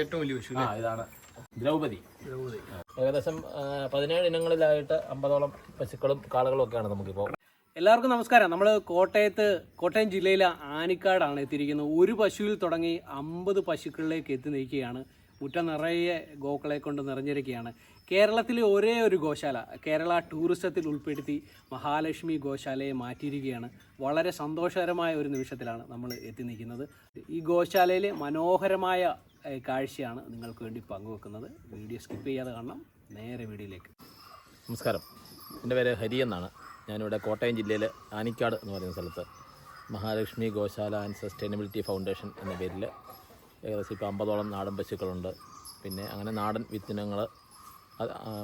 ഏറ്റവും വലിയ ഇതാണ്. ദ്രൗപദി. ഏകദേശം ആ, പതിനേഴ് ഇനങ്ങളിലായിട്ട് അമ്പതോളം പശുക്കളും കാളുകളും ഒക്കെയാണ് നമുക്കിപ്പോൾ എല്ലാവർക്കും നമസ്കാരം. നമ്മൾ കോട്ടയത്ത് കോട്ടയം ജില്ലയിലെ ആനിക്കാടാണ് എത്തിയിരിക്കുന്നത്. ഒരു പശുവിൽ തുടങ്ങി അമ്പത് പശുക്കളിലേക്ക് എത്തി നിൽക്കുകയാണ് മുറ്റം നിറയെ ഗോക്കളെ കൊണ്ട് നിറഞ്ഞിരിക്കുകയാണ്. കേരളത്തിലെ ഒരേ ഒരു ഗോശാല കേരള ടൂറിസത്തിൽ ഉൾപ്പെടുത്തി മഹാലക്ഷ്മി ഗോശാലയെ മാറ്റിയിരിക്കുകയാണ്. വളരെ സന്തോഷകരമായ ഒരു നിമിഷത്തിലാണ് നമ്മൾ എത്തി നിൽക്കുന്നത്. ഈ ഗോശാലയിലെ മനോഹരമായ കാഴ്ചയാണ് നിങ്ങൾക്ക് വേണ്ടി പങ്കുവെക്കുന്നത്. വീഡിയോ സ്കിപ്പ് ചെയ്യാതെ കാണണം. നേരെ വീഡിയോയിലേക്ക്. നമസ്കാരം. എന്റെ പേര് ഹരി എന്നാണ്. ഞാനിവിടെ കോട്ടയം ജില്ലയിൽ ആനിക്കാട് എന്ന് പറയുന്ന സ്ഥലത്ത് Mahalakshmi Goshala and sustainability foundation എന്ന പേരിൽ ഏകദേശം ഇപ്പോൾ അമ്പതോളം നാടൻ പശുക്കളുണ്ട്. പിന്നെ അങ്ങനെ നാടൻ വിത്തിനങ്ങൾ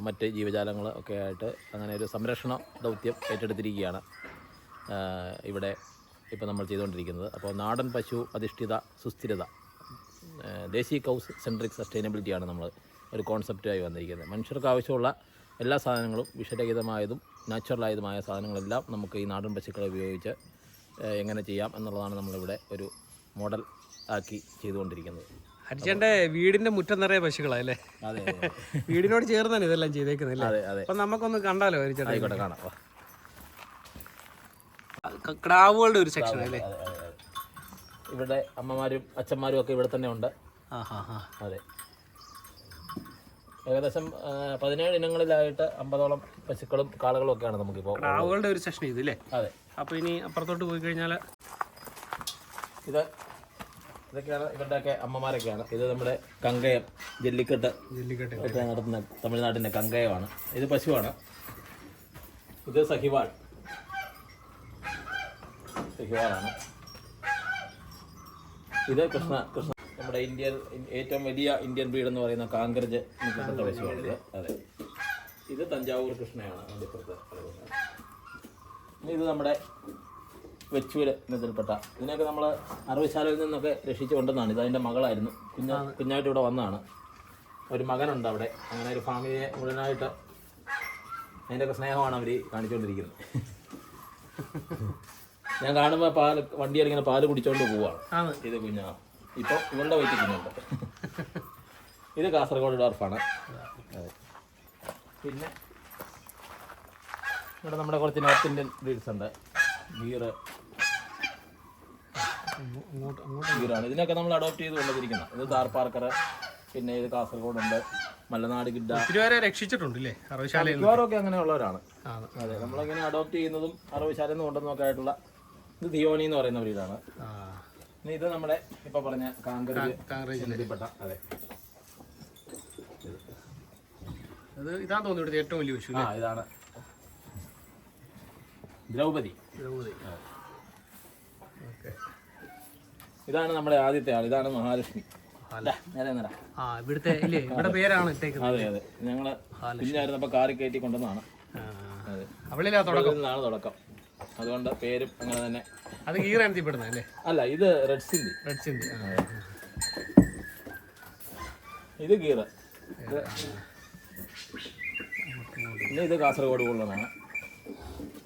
മറ്റ് ജീവജാലങ്ങൾ ഒക്കെ ആയിട്ട് അങ്ങനെ ഒരു സംരക്ഷണ ദൗത്യം ഏറ്റെടുത്തിരിക്കുകയാണ് ഇവിടെ ഇപ്പോൾ നമ്മൾ ചെയ്തുകൊണ്ടിരിക്കുന്നത്. അപ്പോൾ നാടൻ പശു അധിഷ്ഠിത സുസ്ഥിരത ദേശീയ കൗസ് സെൻട്രിക് സസ്റ്റൈനബിലിറ്റിയാണ് നമ്മൾ ഒരു കോൺസെപ്റ്റായി വന്നിരിക്കുന്നത്. മനുഷ്യർക്ക് ആവശ്യമുള്ള എല്ലാ സാധനങ്ങളും വിഷരഹിതമായതും നാച്ചുറലായതുമായ സാധനങ്ങളെല്ലാം നമുക്ക് ഈ നാടൻ പശുക്കളെ ഉപയോഗിച്ച് എങ്ങനെ ചെയ്യാം എന്നുള്ളതാണ് നമ്മളിവിടെ ഒരു മോഡൽ ആക്കി ചെയ്തുകൊണ്ടിരിക്കുന്നത്. ഹരിച്ചേന്റെ വീടിന്റെ മുറ്റം നിറയെ പശുക്കളല്ലേ അതെ വീടിനോട് ചേർന്നാണ് ഇതെല്ലാം അതെ അപ്പൊ നമുക്കൊന്ന് കണ്ടാലോ അരിച്ചേട്ടെ കാണാം. ക്രാവുകളുടെ ഒരു സെക്ഷൻ അല്ലേ? ഇവിടെ അമ്മമാരും അച്ഛന്മാരും ഒക്കെ ഇവിടെ തന്നെ ഉണ്ട്. അതെ. ഏകദേശം പതിനേഴ് ഇനങ്ങളിലായിട്ട് അമ്പതോളം പശുക്കളും കാളകളും ഒക്കെയാണ് നമുക്കിപ്പോൾ ക്രാവുകളുടെ ഒരു സെക്ഷൻ ഇത് അല്ലേ അതെ. അപ്പൊ ഇനി അപ്പുറത്തോട്ട് പോയി കഴിഞ്ഞാൽ ഇത് ഇതൊക്കെയാണ് ഇവരുടെയൊക്കെ അമ്മമാരൊക്കെയാണ്. ഇത് നമ്മുടെ കങ്കയം ജല്ലിക്കെട്ട് ജെല്ലിക്കെട്ട്. ഒക്കെ നടത്തുന്ന തമിഴ്നാട്ടിന്റെ കങ്കയമാണ്. ഇത് പശുവാണ്. ഇത് സഹിവാൾ. സഹിവാളാണ്. ഇത് കൃഷ്ണ കൃഷ്ണ. നമ്മുടെ ഇന്ത്യൻ ഏറ്റവും വലിയ ഇന്ത്യൻ ബ്രീഡ് എന്ന് പറയുന്ന കാങ്കരജ് എന്നൊക്കെ പശുവാണ് ഇത് അതെ. ഇത് തഞ്ചാവൂർ കൃഷ്ണയാണ് അതിന്റെ ഇപ്പുറത്ത് ഇത് നമ്മുടെ വെച്ചൂര് എന്നതിൽപ്പെട്ട. ഇതിനൊക്കെ നമ്മൾ അറവശാലയിൽ നിന്നൊക്കെ രക്ഷിച്ചു കൊണ്ടെന്നാണ് ഇത് അതിന്റെ മകളായിരുന്നു. കുഞ്ഞ കുഞ്ഞായിട്ട് ഇവിടെ വന്നതാണ് ഒരു മകനുണ്ട് അവിടെ. അങ്ങനെ ഒരു ഫാമിലിയെ മുഴുവനായിട്ട് അതിന്റെയൊക്കെ സ്നേഹമാണ് അവർ കാണിച്ചുകൊണ്ടിരിക്കുന്നത് ഞാൻ കാണുമ്പോൾ പാൽ വണ്ടിയിൽ ഇങ്ങനെ പാൽ കുടിച്ചോണ്ട് പോവാണ് ഇത് കുഞ്ഞാ. ഇപ്പോൾ ഇവളുടെ വയറ്റിൽ കുഞ്ഞുണ്ട്. ഇത് കാസർഗോഡ് ഡോർഫാണ്. പിന്നെ ഇവിടെ നമ്മുടെ കുറച്ച് നോർത്ത് ഇന്ത്യൻ ബ്രീഡ്സ് ഉണ്ട്. അങ്ങോട്ട് ഗീറാണ് ഇതിനൊക്കെ നമ്മൾ അഡോപ്റ്റ് ചെയ്ത് കൊണ്ടുവന്നിരിക്കുന്നത്. ഇത് പാർക്കർ പിന്നെ ഇത് കാസർഗോഡുണ്ട് മലനാട് ഗിഡ ഒത്തിരി പേരെ രക്ഷിച്ചിട്ടുണ്ട് അല്ലേ അറവശാലയിൽ നിന്ന്. മിക്കവാറും ഒക്കെ അങ്ങനെയുള്ളവരാണ് അതെ നമ്മളങ്ങനെ അഡോപ്റ്റ് ചെയ്യുന്നതും അറവശാലയിൽ നിന്ന് കൊണ്ടുവന്നൊക്കെ ആയിട്ടുള്ള ഇത് ദിയോനി എന്ന് പറയുന്ന വീടാണ്. ഇനി ഇത് നമ്മുടെ ഇപ്പൊ പറഞ്ഞ കാങ്കരപ്പെട്ട അതെ. അത് ഇതാണ് തോന്നുന്നു ഇവിടുത്തെ ഏറ്റവും വലിയ ആ ഇതാണ്. ദ്രൗപദി. ദ്രൗപദി. ഇതാണ് നമ്മുടെ ആദ്യത്തെ ആൾ ഇതാണ് മഹാലക്ഷ്മി. ആ ഇവിടുത്തെ ഇല്ലേ ഇവിടെ പേരാണ് ഇട്ടേക്കുന്നത്. അതെ അതെ. ഞങ്ങൾ കുഞ്ഞായിരുന്നപ്പോ കാറി കയറ്റി അവളിലാ തുടക്കം. അതുകൊണ്ട് പേരും അങ്ങനെ തന്നെ. അത് തീപ്പെടുന്നത് അല്ലേ? അല്ല ഇത് റെഡ് സിന്ധി. റെഡ് സിന്ധി ഇത് ഗീറ് പിന്നെ ഇത് കാസർഗോഡ് ഉള്ളതാണ്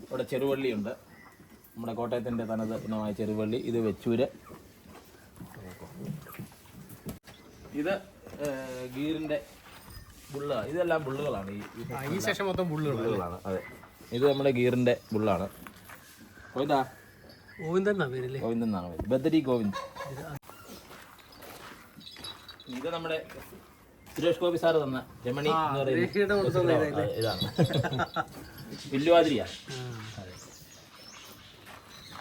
ഇവിടെ ചെറുവള്ളിയുണ്ട്. നമ്മുടെ കോട്ടയത്തിന്റെ തനത് ഇനമായ ചെറുവള്ളി. ഇത് വെച്ചൂര്. ഇത് ഗീറിന്റെ ബുള്ളാണ് ബുള്ള. ഇതെല്ലാം ബുള്ളുകളാണ്. ഈ സെഷൻ മൊത്തം ബുള്ളുകളാണ്. അതെ. ഇത് നമ്മുടെ ഗീറിന്റെ ബുള്ളാണ്. ഗോവിന്ദാ. ഗോവിന്ദൻ എന്നാ പേരല്ലേ? ഗോവിന്ദൻ എന്നാണ് പേര്. ബദരി ഗോവിന്ദ്. ഇത് നമ്മുടെ സുരേഷ് ഗോപി സാറ് തന്ന രമണി എന്ന് പറയുന്ന ഇതാണ്. വില്ലുവാതിരിയാണ് അതെ.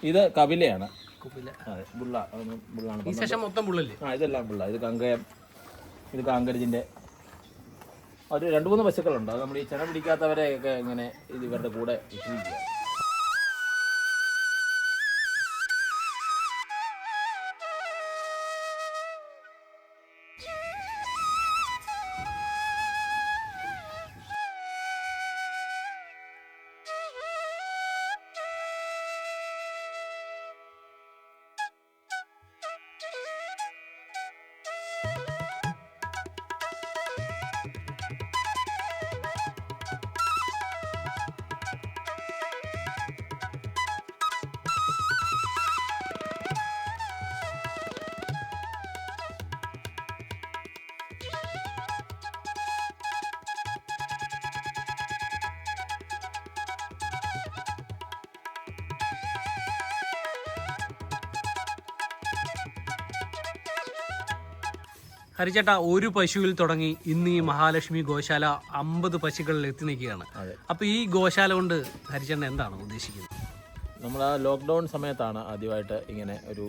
ഇത് കപിലയാണ്. അതെ ബുള്ള. ബുള്ളാണ്. ഈ സെഷൻ മൊത്തം ബുള്ളല്ലേ? ആ ഇതെല്ലാം ബുള്ള. ഇത് കങ്കയം ഇത് കാങ്കരജിന്റെ ഒരു രണ്ട് മൂന്ന് പശുക്കളുണ്ട്. അത് നമ്മൾ ഈ ചെന പിടിക്കാത്തവരെയൊക്കെ ഇങ്ങനെ ഇത് ഇവരുടെ കൂടെ ഇട്ടിരിക്കുക. ഹരിച്ചേട്ടാ ഒരു പശുവിൽ തുടങ്ങി ഇന്ന് ഈ മഹാലക്ഷ്മി ഗോശാല അമ്പത് പശുക്കളിൽ എത്തി നിൽക്കുകയാണ്. അപ്പൊ ഈ ഗോശാല കൊണ്ട് ഹരിച്ചേട്ടൻ എന്താണ് ഉദ്ദേശിക്കുന്നത്? നമ്മൾ ആ ലോക്ക്ഡൗൺ സമയത്താണ് ആദ്യമായിട്ട് ഇങ്ങനെ ഒരു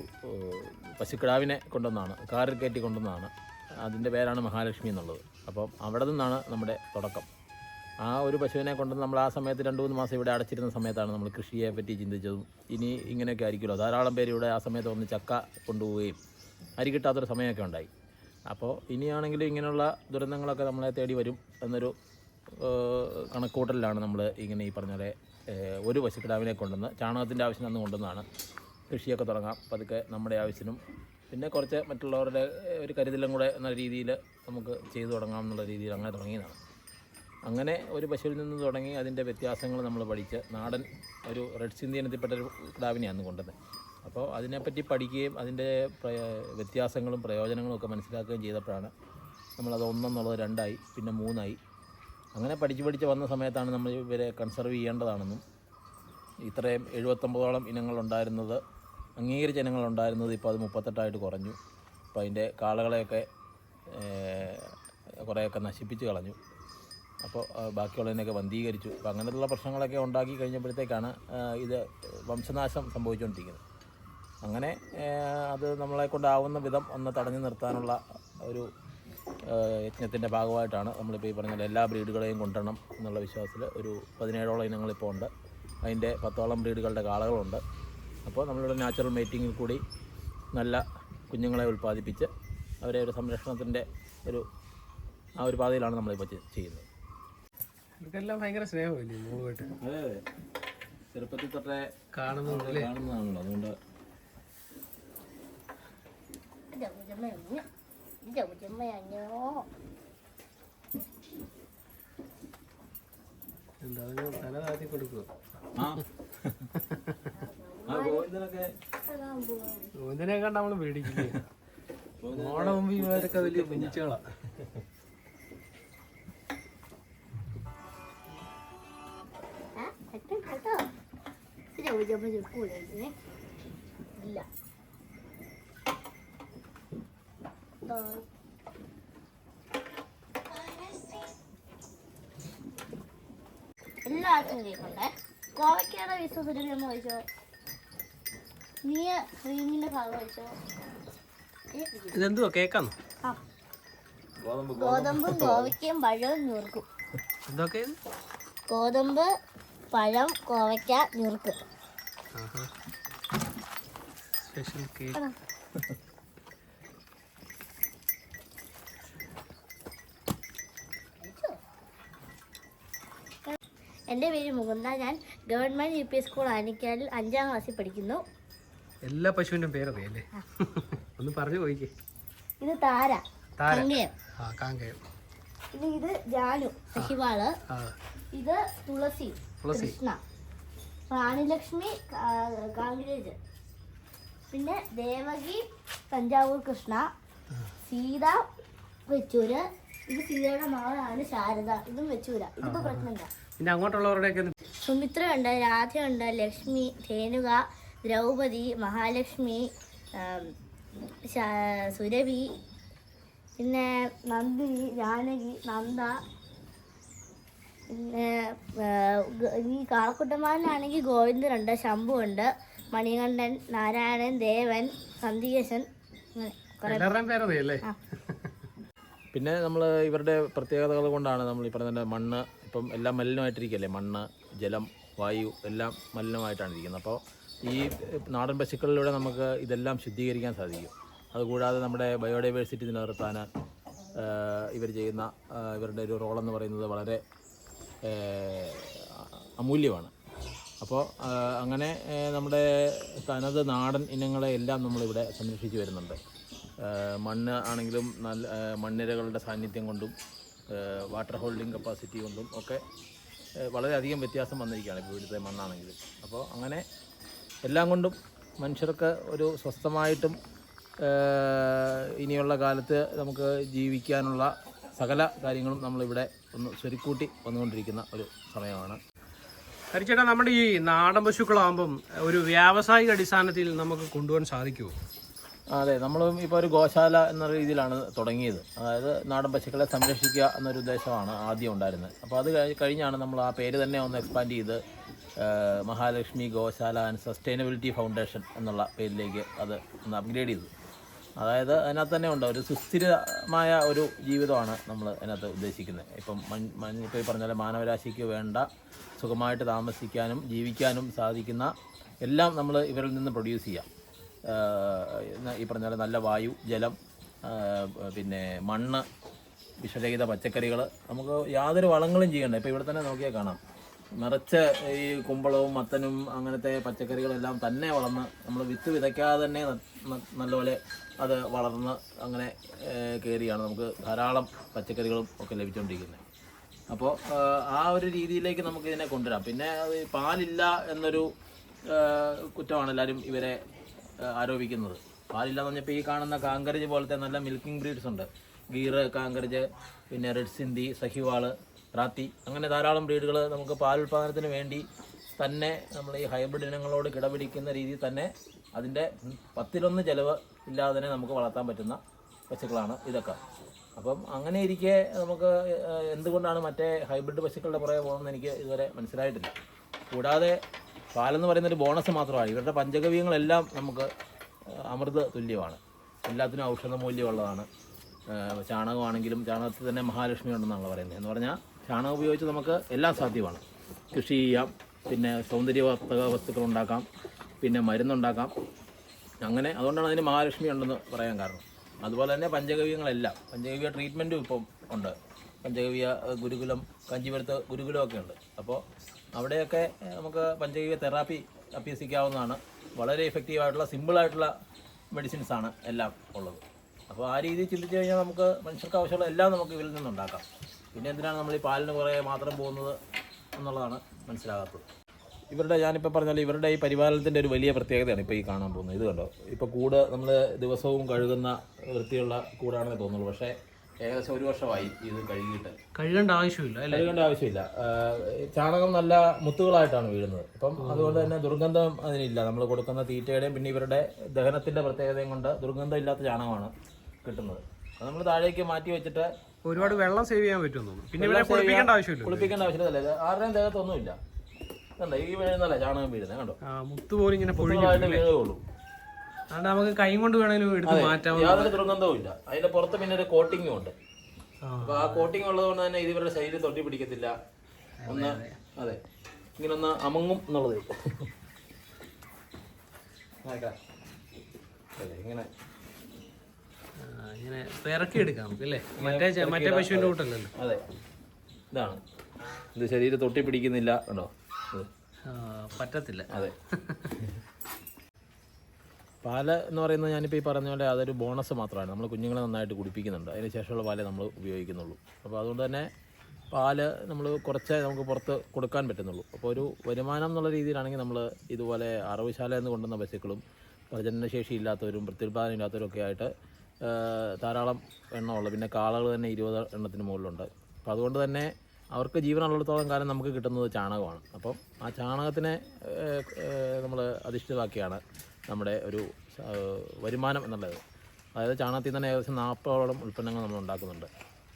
പശുക്കിടാവിനെ കൊണ്ടുവന്നാണ് കാറിൽ കയറ്റി കൊണ്ടുവന്നാണ് അതിന്റെ പേരാണ് മഹാലക്ഷ്മി എന്നുള്ളത്. അപ്പം അവിടെ നിന്നാണ് നമ്മുടെ തുടക്കം. ആ ഒരു പശുവിനെ കൊണ്ട് നമ്മൾ ആ സമയത്ത് രണ്ട് മൂന്ന് മാസം ഇവിടെ അടച്ചിരുന്ന സമയത്താണ് നമ്മൾ കൃഷിയെ പറ്റി ചിന്തിച്ചതും ഇനി ഇങ്ങനെയൊക്കെ ആയിരിക്കുമല്ലോ. ധാരാളം പേര് ഇവിടെ ആ സമയത്ത് വന്ന് ചക്ക കൊണ്ടുപോവുകയും അരി കിട്ടാത്തൊരു സമയമൊക്കെ ഉണ്ടായി. അപ്പോൾ ഇനിയാണെങ്കിൽ ഇങ്ങനെയുള്ള ദുരന്തങ്ങളൊക്കെ നമ്മളെ തേടി വരും എന്നൊരു കണക്കൂട്ടലിലാണ് നമ്മൾ ഇങ്ങനെ ഈ പറഞ്ഞ പോലെ ഒരു പശുക്കിടാവിനെ കൊണ്ടുവന്ന് ചാണകത്തിന്റെ ആവശ്യം അന്ന് കൊണ്ടുവന്നാണ് കൃഷിയൊക്കെ തുടങ്ങാം. പതുക്കെ നമ്മുടെ ആവശ്യത്തിനും പിന്നെ കുറച്ച് മറ്റുള്ളവരുടെ ഒരു കരുതലും കൂടെ എന്ന രീതിയിൽ നമുക്ക് ചെയ്തു തുടങ്ങാം എന്നുള്ള രീതിയിൽ അങ്ങനെ തുടങ്ങിയതാണ്. അങ്ങനെ ഒരു പശുവിൽ നിന്ന് തുടങ്ങി അതിന്റെ വ്യത്യാസങ്ങൾ നമ്മൾ പഠിച്ച് നാടൻ ഒരു റെഡ് സിന്ധി ഇനത്തിൽപ്പെട്ട ഒരു കിടാവിനെയാണ് കൊണ്ടുവന്നത്. അപ്പോൾ അതിനെപ്പറ്റി പഠിക്കുകയും അതിന്റെ വ്യത്യാസങ്ങളും പ്രയോജനങ്ങളും ഒക്കെ മനസ്സിലാക്കുകയും ചെയ്തപ്പോഴാണ് നമ്മളത് ഒന്നെന്നുള്ളത് രണ്ടായി പിന്നെ മൂന്നായി. അങ്ങനെ പഠിച്ച് പഠിച്ച് വന്ന സമയത്താണ് നമ്മൾ ഇവരെ കൺസർവ് ചെയ്യേണ്ടതാണെന്നും ഇത്രയും എഴുപത്തൊമ്പതോളം ഇനങ്ങളുണ്ടായിരുന്നത് അംഗീകരിച്ച ഇനങ്ങളുണ്ടായിരുന്നത് ഇപ്പോൾ അത് മുപ്പത്തെട്ടായിട്ട് കുറഞ്ഞു. അപ്പോൾ അതിന്റെ കാളകളെയൊക്കെ കുറേയൊക്കെ നശിപ്പിച്ച് കളഞ്ഞു. അപ്പോൾ ബാക്കിയുള്ളതിനൊക്കെ വന്ധീകരിച്ചു. അപ്പോൾ അങ്ങനെയുള്ള പ്രശ്നങ്ങളൊക്കെ ഉണ്ടാക്കി കഴിഞ്ഞപ്പോഴത്തേക്കാണ് ഇത് വംശനാശം സംഭവിച്ചുകൊണ്ടിരിക്കുന്നത്. അങ്ങനെ അത് നമ്മളെ കൊണ്ടാവുന്ന വിധം ഒന്ന് തടഞ്ഞു നിർത്താനുള്ള ഒരു യജ്ഞത്തിന്റെ ഭാഗമായിട്ടാണ് നമ്മളിപ്പോൾ ഈ പറഞ്ഞ എല്ലാ ബ്രീഡുകളെയും കൊണ്ടുവരണം എന്നുള്ള വിശ്വാസത്തിൽ ഒരു പതിനേഴോളം ഇനങ്ങളിപ്പോൾ ഉണ്ട്. അതിന്റെ പത്തോളം ബ്രീഡുകളുടെ കാളകളുണ്ട്. അപ്പോൾ നമ്മളിവിടെ നാച്ചുറൽ മേറ്റിങ്ങിൽ കൂടി നല്ല കുഞ്ഞുങ്ങളെ ഉൽപ്പാദിപ്പിച്ച് അവരെ ഒരു സംരക്ഷണത്തിന്റെ ഒരു ആ ഒരു പാതയിലാണ് നമ്മളിപ്പോൾ ചെയ്യുന്നത്. ഇവർക്കെല്ലാം ഭയങ്കര സ്നേഹമില്ലേ മോളുമായിട്ട് അതെ ചെറുപ്പത്തിൽ തൊട്ടേ കാണുന്നതാണല്ലോ. അതുകൊണ്ട് എന്താ തല താഴ്ത്തി കൊടുക്കുക ആ ആ ഗോവിന്ദനൊക്കെ ഇതിനെ കണ്ട നമ്മൾ പേടിക്കില്ലേ മോളെ മുമ്പ് ഇവരൊക്കെ വലിയ കുഞ്ഞിച്ചകളാ ഇല്ല എല്ലാവർക്കും കേൾക്കണ്ടേ? കോവയ്ക്കയുടെ വിശ്വസിച്ചിട്ട് നമ്മൾ ചോദിച്ചോ? നീ ക്രീമിന്റെ ഭാഗം കഴിച്ചോ ഇതെന്തുവാ? കേക്കാന്നോ? ആ. ഗോതമ്പ് കോവയ്ക്കയും പഴവും ഞുറുക്കും. എന്തൊക്കെ ഇത്? ഗോതമ്പ് പഴം കോവയ്ക്ക ഞുറുക്കും. Special cake. എന്റെ പേര് മുകുന്ദ. ഞാൻ ഗവൺമെന്റ് യു പി സ്കൂൾ ആനിക്കാലിൽ അഞ്ചാം ക്ലാസ്സിൽ പഠിക്കുന്നു. എല്ലാ പശുവിന്റെ പേരറിയല്ലേ ഒന്ന് പറഞ്ഞു പോയിക്കേ. ഇത് താര. ആ കാങ്കയം. പിന്നെ ഇത് ജാനു സഹിവാൾ ഇത് തുളസി കൃഷ്ണ. റാണിലക്ഷ്മി കാങ്കേജ്. പിന്നെ ദേവകി തഞ്ചാവൂർ കൃഷ്ണ. സീത വെച്ചൂര്. ഇത് സീതയുടെ മകളാണ് ശാരദ. ഇതും വെച്ചൂര. ഇതിപ്പോ പ്രശ്നമില്ല പിന്നെ അങ്ങോട്ടുള്ളവരുടെയൊക്കെ സുമിത്രയുണ്ട് രാധയുണ്ട് ലക്ഷ്മി ധേനുക ദ്രൗപദി മഹാലക്ഷ്മി സുരവി സുരഭി പിന്നെ നന്ദിനി ജാനകി നന്ദ പിന്നെ ഈ കാളക്കുട്ടന്മാരിലാണെങ്കിൽ ഗോവിന്ദനുണ്ട് ശംഭുണ്ട് മണികണ്ഠൻ നാരായണൻ ദേവൻ സന്ധികേശൻ പിന്നെ നമ്മൾ ഇവരുടെ പ്രത്യേകതകൾ കൊണ്ടാണ് നമ്മൾ ഈ പറഞ്ഞ മണ്ണ് ഇപ്പം എല്ലാം മലിനമായിട്ടിരിക്കുകയല്ലേ? മണ്ണ് ജലം വായു എല്ലാം മലിനമായിട്ടാണ് ഇരിക്കുന്നത്. അപ്പോൾ ഈ നാടൻ പശുക്കളിലൂടെ നമുക്ക് ഇതെല്ലാം ശുദ്ധീകരിക്കാൻ സാധിക്കും. അതുകൂടാതെ നമ്മുടെ ബയോഡൈവേഴ്സിറ്റി നിലനിർത്താൻ ഇവർ ചെയ്യുന്ന ഇവരുടെ ഒരു റോളെന്ന് പറയുന്നത് വളരെ അമൂല്യമാണ്. അപ്പോൾ അങ്ങനെ നമ്മുടെ തനത് നാടൻ ഇനങ്ങളെ എല്ലാം നമ്മളിവിടെ സംരക്ഷിച്ചു വരുന്നുണ്ട്. മണ്ണ് ആണെങ്കിലും നല്ല മണ്ണിരകളുടെ സാന്നിധ്യം കൊണ്ടും വാട്ടർ ഹോൾഡിംഗ് കപ്പാസിറ്റി കൊണ്ടും ഒക്കെ വളരെയധികം വ്യത്യാസം വന്നിരിക്കുകയാണ് ഇപ്പോൾ ഇവിടുത്തെ മണ്ണാണെങ്കിൽ. അപ്പോൾ അങ്ങനെ എല്ലാം കൊണ്ടും മനുഷ്യർക്ക് ഒരു സ്വസ്ഥമായിട്ടും ഇനിയുള്ള കാലത്ത് നമുക്ക് ജീവിക്കാനുള്ള സകല കാര്യങ്ങളും നമ്മളിവിടെ ഒന്ന് സ്വരുക്കൂട്ടി വന്നുകൊണ്ടിരിക്കുന്ന ഒരു സമയമാണ്. ഹരിച്ചേട്ടാ നമ്മുടെ ഈ നാടൻ പശുക്കളാകുമ്പം ഒരു വ്യാവസായിക അടിസ്ഥാനത്തിൽ നമുക്ക് കൊണ്ടുപോകാൻ സാധിക്കുമോ അതെ നമ്മൾ ഇപ്പോൾ ഒരു ഗോശാല എന്ന രീതിയിലാണ് തുടങ്ങിയത്. അതായത് നാടൻ പശുക്കളെ സംരക്ഷിക്കുക എന്നൊരു ഉദ്ദേശമാണ് ആദ്യം ഉണ്ടായിരുന്നത്. അപ്പോൾ അത് കഴിഞ്ഞാണ് നമ്മൾ ആ പേര് തന്നെ ഒന്ന് എക്സ്പാൻഡ് ചെയ്ത് Mahalakshmi Goshala and sustainability foundation എന്നുള്ള പേരിലേക്ക് അത് ഒന്ന് അപ്ഗ്രേഡ് ചെയ്തു. അതായത് അതിനകത്ത് തന്നെ ഉണ്ട് ഒരു സുസ്ഥിരമായ ഒരു ജീവിതമാണ് നമ്മൾ അതിനകത്ത് ഉദ്ദേശിക്കുന്നത്. ഇപ്പം മൺ മൺ ഇപ്പോൾ ഈ മാനവരാശിക്ക് വേണ്ട സുഖമായിട്ട് താമസിക്കാനും ജീവിക്കാനും സാധിക്കുന്ന എല്ലാം നമ്മൾ ഇവരിൽ നിന്ന് പ്രൊഡ്യൂസ് ചെയ്യാം. ഈ പറഞ്ഞ പോലെ നല്ല വായു ജലം പിന്നെ മണ്ണ് വിഷരഹിത പച്ചക്കറികൾ നമുക്ക് യാതൊരു വളങ്ങളും ചെയ്യണ്ട. ഇപ്പോൾ ഇവിടെ തന്നെ നോക്കിയാൽ കാണാം. നിറച്ച് ഈ കുമ്പളവും മത്തനും അങ്ങനത്തെ പച്ചക്കറികളെല്ലാം തന്നെ വളർന്ന് നമ്മൾ വിത്ത് വിതയ്ക്കാതെ തന്നെ നല്ലപോലെ അത് വളർന്ന് അങ്ങനെ കയറിയാണ് നമുക്ക് ധാരാളം പച്ചക്കറികളും ഒക്കെ ലഭിച്ചുകൊണ്ടിരിക്കുന്നത് അപ്പോൾ ആ ഒരു രീതിയിലേക്ക് നമുക്ക് ഇതിനെ കൊണ്ടുവരാം. പിന്നെ പാലില്ല എന്നൊരു കുറ്റമാണ് എല്ലാവരും ഇവരെ ആരോപിക്കുന്നത്. പാലില്ലാന്ന് പറഞ്ഞപ്പോൾ ഈ കാണുന്ന കാങ്കരജ് പോലത്തെ നല്ല മിൽക്കിംഗ് ബ്രീഡ്സ് ഉണ്ട്. ഗീറ് കാങ്കരജ് പിന്നെ റെഡ് സിന്ധി സഹിവാൾ റാത്തി അങ്ങനെ ധാരാളം ബ്രീഡുകൾ നമുക്ക് പാൽ ഉൽപ്പാദനത്തിന് വേണ്ടി തന്നെ നമ്മൾ ഈ ഹൈബ്രിഡ് ഇനങ്ങളോട് കിടപിടിക്കുന്ന രീതിയിൽ തന്നെ അതിന്റെ പത്തിലൊന്ന് ചിലവ് ഇല്ലാതെ തന്നെ നമുക്ക് വളർത്താൻ പറ്റുന്ന പശുക്കളാണ് ഇതൊക്കെ. അപ്പം അങ്ങനെ ഇരിക്കെ നമുക്ക് എന്തുകൊണ്ടാണ് മറ്റേ ഹൈബ്രിഡ് പശുക്കളുടെ പുറകെ പോകുന്നത് എനിക്ക് ഇതുവരെ മനസ്സിലായിട്ടില്ല. കൂടാതെ പാലെന്ന് പറയുന്ന ഒരു ബോണസ് മാത്രമാണ്. ഇവരുടെ പഞ്ചഗവ്യങ്ങളെല്ലാം നമുക്ക് അമൃത തുല്യമാണ്. എല്ലാത്തിനും ഔഷധ മൂല്യമുള്ളതാണ്. ചാണകമാണെങ്കിലും ചാണകത്തിൽ തന്നെ മഹാലക്ഷ്മി ഉണ്ടെന്നാണ് പറയുന്നത്. എന്ന് പറഞ്ഞാൽ ചാണകം ഉപയോഗിച്ച് നമുക്ക് എല്ലാം സാധ്യമാണ്. കൃഷി ചെയ്യാം. പിന്നെ സൗന്ദര്യവർത്തക വസ്തുക്കൾ ഉണ്ടാക്കാം പിന്നെ മരുന്നുണ്ടാക്കാം. അങ്ങനെ അതുകൊണ്ടാണ് അതിന് മഹാലക്ഷ്മി ഉണ്ടെന്ന് പറയാൻ കാരണം. അതുപോലെ തന്നെ പഞ്ചഗവ്യങ്ങളെല്ലാം പഞ്ചഗവ്യ ട്രീറ്റ്മെന്റും ഇപ്പം ഉണ്ട്. പഞ്ചഗവ്യ ഗുരുകുലം കാഞ്ചീപുരത്ത് ഗുരുകുലമൊക്കെ ഉണ്ട്. അപ്പോൾ അവിടെയൊക്കെ നമുക്ക് പഞ്ചകീയ തെറാപ്പി അഭ്യസിക്കാവുന്നതാണ്. വളരെ എഫക്റ്റീവായിട്ടുള്ള സിമ്പിളായിട്ടുള്ള ആണ് എല്ലാം ഉള്ളത്. അപ്പോൾ ആ രീതിയിൽ ചിന്തിച്ചു കഴിഞ്ഞാൽ നമുക്ക് മനുഷ്യർക്ക് ആവശ്യമുള്ള എല്ലാം നമുക്ക് ഇതിൽ നിന്നുണ്ടാക്കാം. പിന്നെ എന്തിനാണ് നമ്മൾ ഈ പാലിന് കുറേ മാത്രം പോകുന്നത് എന്നുള്ളതാണ് മനസ്സിലാകാത്തത്. ഇവരുടെ ഞാനിപ്പോൾ പറഞ്ഞാൽ ഇവരുടെ ഈ പരിപാലനത്തിന്റെ ഒരു വലിയ പ്രത്യേകതയാണ് ഇപ്പോൾ ഈ കാണാൻ പോകുന്നത്. ഇത് കണ്ടോ? ഇപ്പോൾ കൂട് നമ്മൾ ദിവസവും കഴുകുന്ന വൃത്തിയുള്ള കൂടാണെന്ന് തോന്നുള്ളൂ. പക്ഷേ ഏകദേശം ഒരു വർഷമായി ഇത് കഴുകിയിട്ട്. കഴുകേണ്ട ആവശ്യമില്ല അല്ലേ? കഴുകേണ്ട ആവശ്യമില്ല. ചാണകം നല്ല മുത്തുകളായിട്ടാണ് വീഴുന്നത്. അപ്പം അതുകൊണ്ട് തന്നെ ദുർഗന്ധം അതിനില്ല. നമ്മൾ കൊടുക്കുന്ന തീറ്റയുടെയും പിന്നെ ഇവരുടെ ദഹനത്തിന്റെ പ്രത്യേകതയും കൊണ്ട് ദുർഗന്ധം ഇല്ലാത്ത ചാണകമാണ് കിട്ടുന്നത്. അത് നമ്മൾ താഴേക്ക് മാറ്റി വെച്ചിട്ട് ഒരുപാട് വെള്ളം സേവ് ചെയ്യാൻ പറ്റുന്നു പിന്നെ ഇവിടെ കുളിപ്പിക്കേണ്ട ആവശ്യമില്ല. കുളിപ്പിക്കേണ്ട ആവശ്യമില്ല. അല്ലേ ആരുടെയും ദേഹത്തൊന്നുമില്ല. കണ്ടോ ഈ വീഴുന്നല്ല ചാണകം വീഴുന്നത് കണ്ടോ? ആ, മുത്ത് പോലും ഇങ്ങനെ വീഴുകയുള്ളൂ. അതുകൊണ്ട് നമുക്ക് കൈ കൊണ്ട് വേണമെങ്കിലും എടുത്ത് മാറ്റാം യാതൊരു ദുർഗന്ധവും ഇല്ല അതിന്റെ പുറത്ത് പിന്നെ ഒരു കോട്ടിങ്ങും ഉണ്ട്. അപ്പൊ ആ കോട്ടിങ് ഉള്ളത് കൊണ്ട് തന്നെ ഇത് ഇവരുടെ ശരീരം തൊട്ടി പിടിക്കത്തില്ല. ഒന്ന് അതെ ഇങ്ങനെ ഒന്ന് അമങ്ങും എന്നുള്ളത് ഇങ്ങനെ. ഇങ്ങനെ പിറക്കി എടുക്കാം അല്ലേ? മറ്റേ മറ്റേ കൂട്ടല്ലല്ലോ. അതെ. ഇതാണ്. ഇത് ശരീരം തൊട്ടി പിടിക്കുന്നില്ല ഇത്. പറ്റത്തില്ല. അതെ. പാൽ എന്ന് പറയുന്നത് ഞാനിപ്പോൾ ഈ പറഞ്ഞ പോലെ അതൊരു ബോണസ് മാത്രമാണ്. നമ്മൾ കുഞ്ഞുങ്ങളെ നന്നായിട്ട് കുടിപ്പിക്കുന്നുണ്ട്. അതിന് ശേഷമുള്ള പാലേ നമ്മൾ ഉപയോഗിക്കുന്നുള്ളൂ. അപ്പോൾ അതുകൊണ്ട് തന്നെ പാൽ നമ്മൾ കുറച്ചേ നമുക്ക് പുറത്ത് കൊടുക്കാൻ പറ്റുന്നുള്ളൂ. അപ്പോൾ ഒരു വരുമാനം എന്നുള്ള രീതിയിലാണെങ്കിൽ നമ്മൾ ഇതുപോലെ അറവുശാല എന്ന് കൊണ്ടുവന്ന പശുക്കളും പ്രജനനശേഷി ഇല്ലാത്തവരും പ്രത്യുൽപാദനം ഇല്ലാത്തവരും ഒക്കെ ആയിട്ട് ധാരാളം എണ്ണമുള്ള പിന്നെ കാളകൾ തന്നെ ഇരുപത് എണ്ണത്തിന് മുകളിലുണ്ട്. അപ്പോൾ അതുകൊണ്ട് തന്നെ അവർക്ക് ജീവനുള്ളിടത്തോളം കാലം നമുക്ക് കിട്ടുന്നത് ചാണകമാണ്. അപ്പം ആ ചാണകത്തിനെ നമ്മൾ അധിഷ്ഠിതമാക്കിയാണ് നമ്മുടെ ഒരു വരുമാനം എന്നുള്ളത്. അതായത് ചാണകത്തിൽ തന്നെ ഏകദേശം നാൽപ്പതോളം ഉൽപ്പന്നങ്ങൾ നമ്മൾ ഉണ്ടാക്കുന്നുണ്ട്.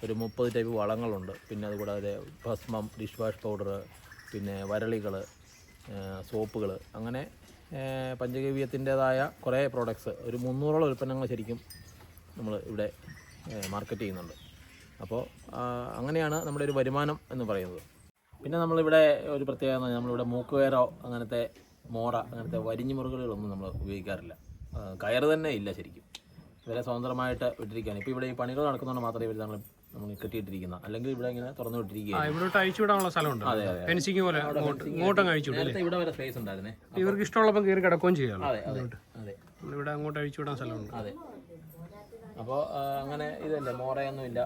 ഒരു മുപ്പത് ടൈപ്പ് വളങ്ങളുണ്ട്. പിന്നെ അതുകൂടാതെ ഭസ്മം ഡിഷ് വാഷ് പൗഡർ പിന്നെ വരളികൾ സോപ്പുകൾ അങ്ങനെ പഞ്ചഗവ്യത്തിന്റേതായ കുറേ പ്രോഡക്ട്സ് ഒരു മുന്നൂറോളം ഉൽപ്പന്നങ്ങൾ ശരിക്കും നമ്മൾ ഇവിടെ മാർക്കറ്റ് ചെയ്യുന്നുണ്ട്. അപ്പോൾ അങ്ങനെയാണ് നമ്മുടെ ഒരു വരുമാനം എന്ന് പറയുന്നത്. പിന്നെ നമ്മളിവിടെ ഒരു പ്രത്യേകത നമ്മളിവിടെ മൂക്കുവേരോ അങ്ങനത്തെ മോറ അങ്ങനത്തെ വരിഞ്ഞു മുറുകളൊന്നും നമ്മൾ ഉപയോഗിക്കാറില്ല. കയർ കയറ് തന്നെ ഇല്ല ശരിക്കും. ഇവരെ സ്വതന്ത്രമായിട്ട് വിട്ടിരിക്കുകയാണ്. ഇപ്പോൾ ഇവിടെ ഈ പണികൾ നടക്കുന്നതുകൊണ്ട് മാത്രമേ ഇവർ നമ്മൾ നമ്മൾ കെട്ടിയിട്ടിരിക്കുന്ന അല്ലെങ്കിൽ ഇവിടെ ഇങ്ങനെ തുറന്നു വിട്ടിരിക്കുകയാണ്. അതെ, ഇവിടെ വരെ സ്പേസ് ഉണ്ടായിരുന്നേ. ഇവർക്ക് കയറി കിടക്കുകയും അതെ അതെ അതെ. ഇവിടെ അങ്ങോട്ട് അഴിച്ചു വിടാൻ സ്ഥലമുണ്ട്. അതെ. അപ്പോൾ അങ്ങനെ ഇതല്ലേ. മോറയൊന്നുമില്ല.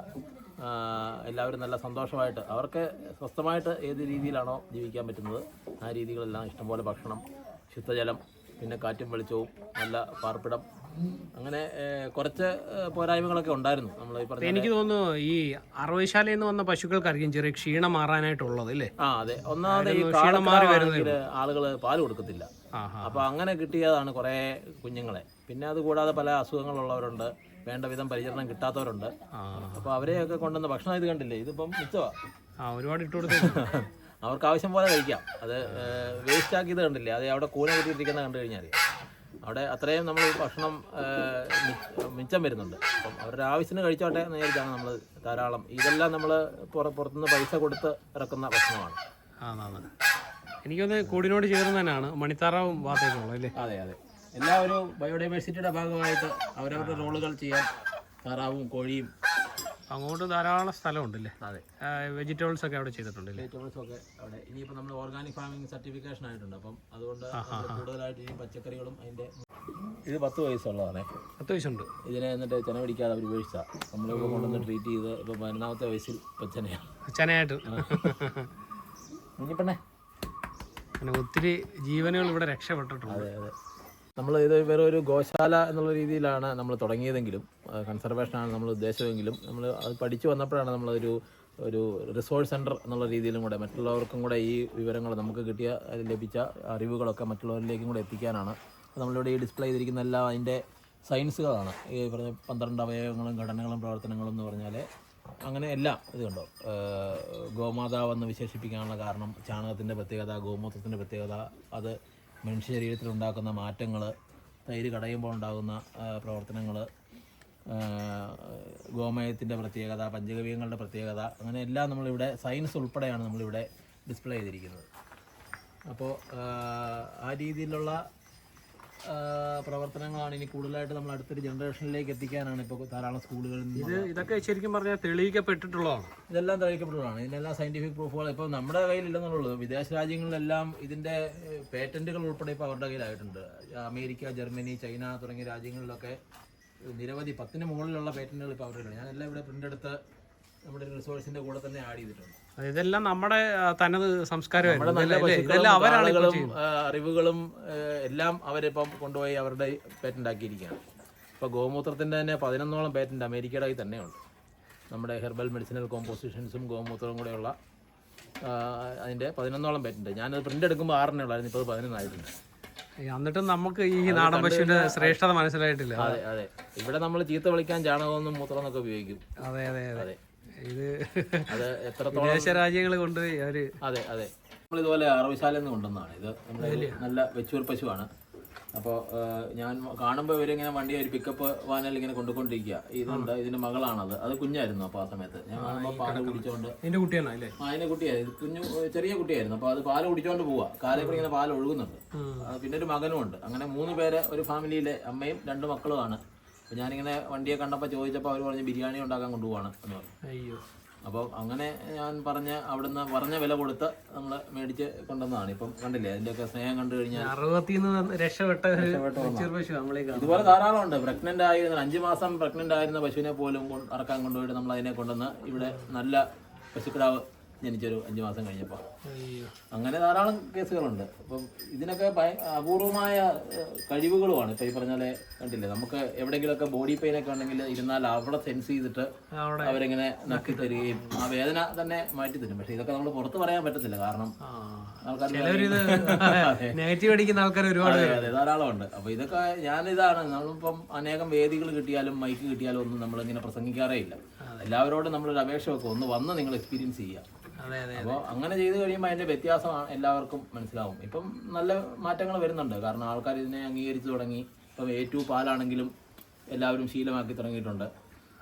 എല്ലാവരും നല്ല സന്തോഷമായിട്ട് അവർക്ക് സ്വസ്ഥമായിട്ട് ഏത് രീതിയിലാണോ ജീവിക്കാൻ പറ്റുന്നത് ആ രീതികളെല്ലാം ഇഷ്ടംപോലെ ഭക്ഷണം ശുദ്ധജലം പിന്നെ കാറ്റും വെളിച്ചവും നല്ല പാർപ്പിടം അങ്ങനെ കുറച്ച് പോരായ്മകളൊക്കെ ഉണ്ടായിരുന്നു. നമ്മൾ ഈ പറഞ്ഞ എനിക്ക് തോന്നുന്നു ഈ അറവശാലയിൽ നിന്ന് വന്ന പശുക്കൾക്കായിരിക്കും ചെറിയ ക്ഷീണം മാറാനായിട്ടുള്ളത് അല്ലേ? ആ അതെ. ഒന്നാമത് ഈ ക്ഷീണം മാറി ആളുകൾ പാൽ കൊടുക്കത്തില്ല. അപ്പൊ അങ്ങനെ കിട്ടിയതാണ് കുറേ കുഞ്ഞുങ്ങളെ. പിന്നെ അത് കൂടാതെ പല അസുഖങ്ങളുള്ളവരുണ്ട്. വേണ്ട വിധം പരിചരണം കിട്ടാത്തവരുണ്ട്. അപ്പൊ അപ്പോൾ അവരെയൊക്കെ കൊണ്ടുവന്ന ഭക്ഷണം ഇത് കണ്ടില്ലേ? ഇതിപ്പം മിച്ചമാണ് ഒരുപാട് ഇട്ട് കൊടുത്തു അവർക്ക് ആവശ്യം പോലെ കഴിക്കാം. അത് വേസ്റ്റ് ആക്കിയത് കണ്ടില്ലേ? അത് അവിടെ കൂന കുത്തിയിട്ടിരിക്കുന്ന കണ്ടു കഴിഞ്ഞാൽ അവിടെ അത്രയും നമ്മൾ ഭക്ഷണം മിച്ചം വരുന്നുണ്ട്. അപ്പം അവരുടെ ആവശ്യത്തിന് കഴിച്ചോട്ടെ എന്ന് വിചാരിച്ചാണ് നമ്മൾ ധാരാളം. ഇതെല്ലാം നമ്മൾ പുറ പുറത്തുനിന്ന് പൈസ കൊടുത്ത് ഇറക്കുന്ന ഭക്ഷണമാണ്. എനിക്കൊന്ന് കൂടിനോട് ചേർന്ന് തന്നെയാണ് മണിത്താറാവും ഭാഗത്തേക്കുള്ളത് അല്ലേ? അതെ അതെ. എല്ലാ ഒരു ബയോഡൈവേഴ്സിറ്റിയുടെ ഭാഗമായിട്ട് അവരവരുടെ റോളുകൾ ചെയ്യാൻ താറാവും കോഴിയും. അങ്ങോട്ട് ധാരാളം സ്ഥലമുണ്ടല്ലേ? അതെ. വെജിറ്റബിൾസ് ഒക്കെ അവിടെ ചെയ്തിട്ടുണ്ടല്ലേ വെജിറ്റബിൾസ് ഒക്കെ അവിടെ. ഇനിയിപ്പോൾ നമ്മൾ ഓർഗാനിക് ഫാമിംഗ് സർട്ടിഫിക്കേഷൻ ആയിട്ടുണ്ട്. അപ്പം അതുകൊണ്ട് കൂടുതലായിട്ട് ഈ പച്ചക്കറികളും അതിന്റെ ഇത് പത്ത് വയസ്സുള്ളതാണ്. പത്ത് വയസ്സുണ്ട്. ഇതിനെ എന്നിട്ട് ചെന പിടിക്കാതെ അവർ ഉപേക്ഷിച്ച നമ്മളിപ്പോൾ കൊണ്ടുവന്ന് ട്രീറ്റ് ചെയ്ത് ഇപ്പോൾ പതിനൊന്നാമത്തെ വയസ്സിൽ ചെനയാണ്. ചെനയായിട്ട്. കുഞ്ഞിപ്പെണ്ണേ. അങ്ങനെ ഒത്തിരി ജീവനുകൾ ഇവിടെ രക്ഷപ്പെട്ടിട്ടുണ്ട്. അതെ അതെ. നമ്മൾ ഇത് വേറെ ഒരു ഗോശാല എന്നുള്ള രീതിയിലാണ് നമ്മൾ തുടങ്ങിയതെങ്കിലും കൺസർവേഷനാണ് നമ്മൾ ഉദ്ദേശമെങ്കിലും നമ്മൾ അത് പഠിച്ചു വന്നപ്പോഴാണ് നമ്മളൊരു ഒരു റിസോഴ്സ് സെന്റർ എന്നുള്ള രീതിയിലും കൂടെ മറ്റുള്ളവർക്കും കൂടെ ഈ വിവരങ്ങൾ നമുക്ക് കിട്ടിയ ലഭിച്ച അറിവുകളൊക്കെ മറ്റുള്ളവരിലേക്കും കൂടെ എത്തിക്കാനാണ്. നമ്മളിവിടെ ഈ ഡിസ്പ്ലേ ചെയ്തിരിക്കുന്ന എല്ലാം അതിന്റെ സയൻസുകളാണ് ഈ പറഞ്ഞ പന്ത്രണ്ട് അവയവങ്ങളും ഘടനകളും പ്രവർത്തനങ്ങളും എന്ന് പറഞ്ഞാൽ അങ്ങനെ എല്ലാം ഇത് കണ്ടോ? ഏഹ് ഗോമാതാവെന്ന് വിശേഷിപ്പിക്കാനുള്ള കാരണം ചാണകത്തിന്റെ പ്രത്യേകത ഗോമൂത്രത്തിന്റെ പ്രത്യേകത അത് മനുഷ്യ ശരീരത്തിൽ ഉണ്ടാക്കുന്ന മാറ്റങ്ങൾ തൈര് കടയുമ്പോൾ ഉണ്ടാകുന്ന പ്രവർത്തനങ്ങൾ ഗോമയത്തിന്റെ പ്രത്യേകത പഞ്ചഗവ്യങ്ങളുടെ പ്രത്യേകത അങ്ങനെ എല്ലാം നമ്മളിവിടെ സയൻസ് ഉൾപ്പെടെയാണ് നമ്മളിവിടെ ഡിസ്പ്ലേ ചെയ്തിരിക്കുന്നത്. അപ്പോൾ ആ രീതിയിലുള്ള പ്രവർത്തനങ്ങളാണ് ഇനി കൂടുതലായിട്ട് നമ്മൾ അടുത്തൊരു ജനറേഷനിലേക്ക് എത്തിക്കാനാണ് ഇപ്പോൾ ധാരാളം സ്കൂളുകളിൽ നിന്ന് ഇത് ഇതൊക്കെ ശരിക്കും പറഞ്ഞാൽ തെളിയിക്കപ്പെട്ടിട്ടുള്ളതാണ്. ഇതെല്ലാം തെളിയിക്കപ്പെട്ടുള്ളതാണ് ഇതിനെല്ലാം സയന്റിഫിക് പ്രൂഫുകൾ ഇപ്പോൾ നമ്മുടെ കയ്യിലില്ലെന്നുള്ളൂ. വിദേശ രാജ്യങ്ങളിലെല്ലാം ഇതിന്റെ പേറ്റന്റുകൾ ഉൾപ്പെടെ ഇപ്പോൾ അവരുടെ കയ്യിലായിട്ടുണ്ട്. അമേരിക്ക ജർമ്മനി ചൈന തുടങ്ങിയ രാജ്യങ്ങളിലൊക്കെ നിരവധി പത്തിന് മുകളിലുള്ള പേറ്റന്റുകൾ ഇപ്പോൾ അവരുടെ കയ്യിലുണ്ട്. ഞാനെല്ലാം ഇവിടെ പ്രിന്റ് എടുത്ത് നമ്മുടെ റിസോഴ്സിന്റെ കൂടെ തന്നെ ആഡ് ചെയ്തിട്ടുണ്ട്. ഇതെല്ലാം നമ്മുടെ തനത് സംസ്കാരമായിരുന്നു. ഇപ്പോൾ ചെയ്യുന്നത്. അറിവുകളും എല്ലാം അവരിപ്പം കൊണ്ടുപോയി അവരുടെ പേറ്റന്റ് ആക്കിയിരിക്കുകയാണ് ഇപ്പോൾ ഗോമൂത്രത്തിന്റെ തന്നെ പതിനൊന്നോളം പേറ്റന്റ് അമേരിക്കയുടെ കയ്യിൽ തന്നെയുണ്ട്. നമ്മുടെ ഹെർബൽ മെഡിസിനൽ കോമ്പോസിഷൻസും ഗോമൂത്രവും കൂടെയുള്ള അതിന്റെ അതിന്റെ പതിനൊന്നോളം പേറ്റന്റ്. ഞാനത് പ്രിന്റ് എടുക്കുമ്പോൾ ആറെണ്ണേ ഉള്ളായിരുന്നു ഇപ്പോൾ അത് പതിനൊന്നായിട്ടുണ്ട് എന്നിട്ടും നമുക്ക് ഈ നാടൻ പശുവിന്റെ ശ്രേഷ്ഠത മനസ്സിലായിട്ടില്ല. അതെ അതെ. ഇവിടെ നമ്മൾ ചീത്ത വിളിക്കാൻ ചാണകമൊന്നും മൂത്രം എന്നൊക്കെ ഉപയോഗിക്കും. അതെ അതെ. അതെ. ഇത് അത് എത്രത്തോളം വിദേശ രാജ്യങ്ങൾ കൊണ്ടുപോയി അവർ അതെ അതെ. നമ്മൾ ഇതുപോലെ അറവിശാലയിൽ നിന്ന് കൊണ്ടുവന്നതാണ്. ഇത് നമ്മുടെ നല്ല വെച്ചൂർ പശുവാണ്. അപ്പോൾ ഞാൻ കാണുമ്പോൾ ഇവരിങ്ങനെ വണ്ടി ഒരു പിക്കപ്പ് വാനിൽ ഇങ്ങനെ കൊണ്ടുകൊണ്ടിരിക്കുക ഇതുണ്ട് ഇതിന്റെ മകളാണത്. അത് കുഞ്ഞായിരുന്നു അപ്പോൾ ആ സമയത്ത്. ഞാൻ കാണുമ്പോൾ പാൽ കുടിച്ചോണ്ട് എന്റെ കുട്ടിയാണ് അല്ലേ? ആ, അതിന്റെ കുട്ടിയായിരുന്നു. കുഞ്ഞു ചെറിയ കുട്ടിയായിരുന്നു. അപ്പോൾ അത് പാൽ കുടിച്ചോണ്ട് പോവാ. കാലേ കൂടി ഇങ്ങനെ പാൽ ഒഴുകുന്നുണ്ട്. പിന്നെ ഒരു മകനും ഉണ്ട് അങ്ങനെ മൂന്ന് പേരെ ഒരു ഫാമിലിയിലെ അമ്മയും രണ്ട് മക്കളുമാണ്. അപ്പോൾ ഞാനിങ്ങനെ വണ്ടിയെ കണ്ടപ്പോൾ ചോദിച്ചപ്പോൾ അവർ പറഞ്ഞ് ബിരിയാണി ഉണ്ടാക്കാൻ കൊണ്ടുപോവാണ് എന്ന് പറഞ്ഞു. അയ്യോ. അപ്പോൾ അങ്ങനെ ഞാൻ പറഞ്ഞ അവിടുന്ന് പറഞ്ഞ വില കൊടുത്ത് നമ്മൾ മേടിച്ച് കൊണ്ടുവന്നതാണ്. ഇപ്പം കണ്ടില്ലേ അതിന്റെയൊക്കെ സ്നേഹം കണ്ടു കഴിഞ്ഞാൽ രക്ഷപ്പെട്ട നമ്മളെ ഇതുപോലെ ധാരാളം ഉണ്ട്. പ്രഗ്നന്റ് ആയിരുന്ന അഞ്ച് മാസം പ്രഗ്നന്റ് ആയിരുന്ന പശുവിനെ പോലും ഇറക്കാൻ കൊണ്ടുപോയിട്ട് നമ്മൾ അതിനെ കൊണ്ടുവന്ന് ഇവിടെ നല്ല പശുക്കിടാവ് ജനിച്ചൊരു അഞ്ച് മാസം കഴിഞ്ഞപ്പോൾ അങ്ങനെ ധാരാളം കേസുകളുണ്ട്. അപ്പം ഇതിനൊക്കെ അപൂർവമായ കഴിവുകളുമാണ്. ഇപ്പം ഈ പറഞ്ഞാലെ കണ്ടില്ലേ നമുക്ക് എവിടെയെങ്കിലുമൊക്കെ ബോഡി പെയിൻ ഒക്കെ ഉണ്ടെങ്കിൽ ഇരുന്നാൽ അവിടെ സെൻസ് ചെയ്തിട്ട് അവരിങ്ങനെ നക്കി തരികയും ആ വേദന തന്നെ മാറ്റി തരും. പക്ഷെ ഇതൊക്കെ നമ്മൾ പുറത്ത് പറയാൻ പറ്റത്തില്ല. കാരണം നെഗറ്റീവ് അടിക്കുന്ന ആൾക്കാർ ഒരുപാട് അതെ ഉണ്ട് അപ്പൊ ഇതൊക്കെ ഞാനിതാണ്. നമ്മളിപ്പം അനേകം വേദികൾ കിട്ടിയാലും മൈക്ക് കിട്ടിയാലും ഒന്നും നമ്മളിങ്ങനെ പ്രസംഗിക്കാറേ ഇല്ല. എല്ലാവരോടും നമ്മളൊരു അപേക്ഷ വെക്കും. ഒന്ന് വന്ന് നിങ്ങൾ എക്സ്പീരിയൻസ് ചെയ്യുക. അപ്പോൾ അങ്ങനെ ചെയ്ത് കഴിയുമ്പോൾ അതിന്റെ വ്യത്യാസം എല്ലാവർക്കും മനസ്സിലാവും. ഇപ്പം നല്ല മാറ്റങ്ങൾ വരുന്നുണ്ട്. കാരണം ആൾക്കാർ ഇതിനെ അംഗീകരിച്ചു തുടങ്ങി. ഇപ്പം എ ടു പാലാണെങ്കിലും എല്ലാവരും ശീലമാക്കി തുടങ്ങിയിട്ടുണ്ട്.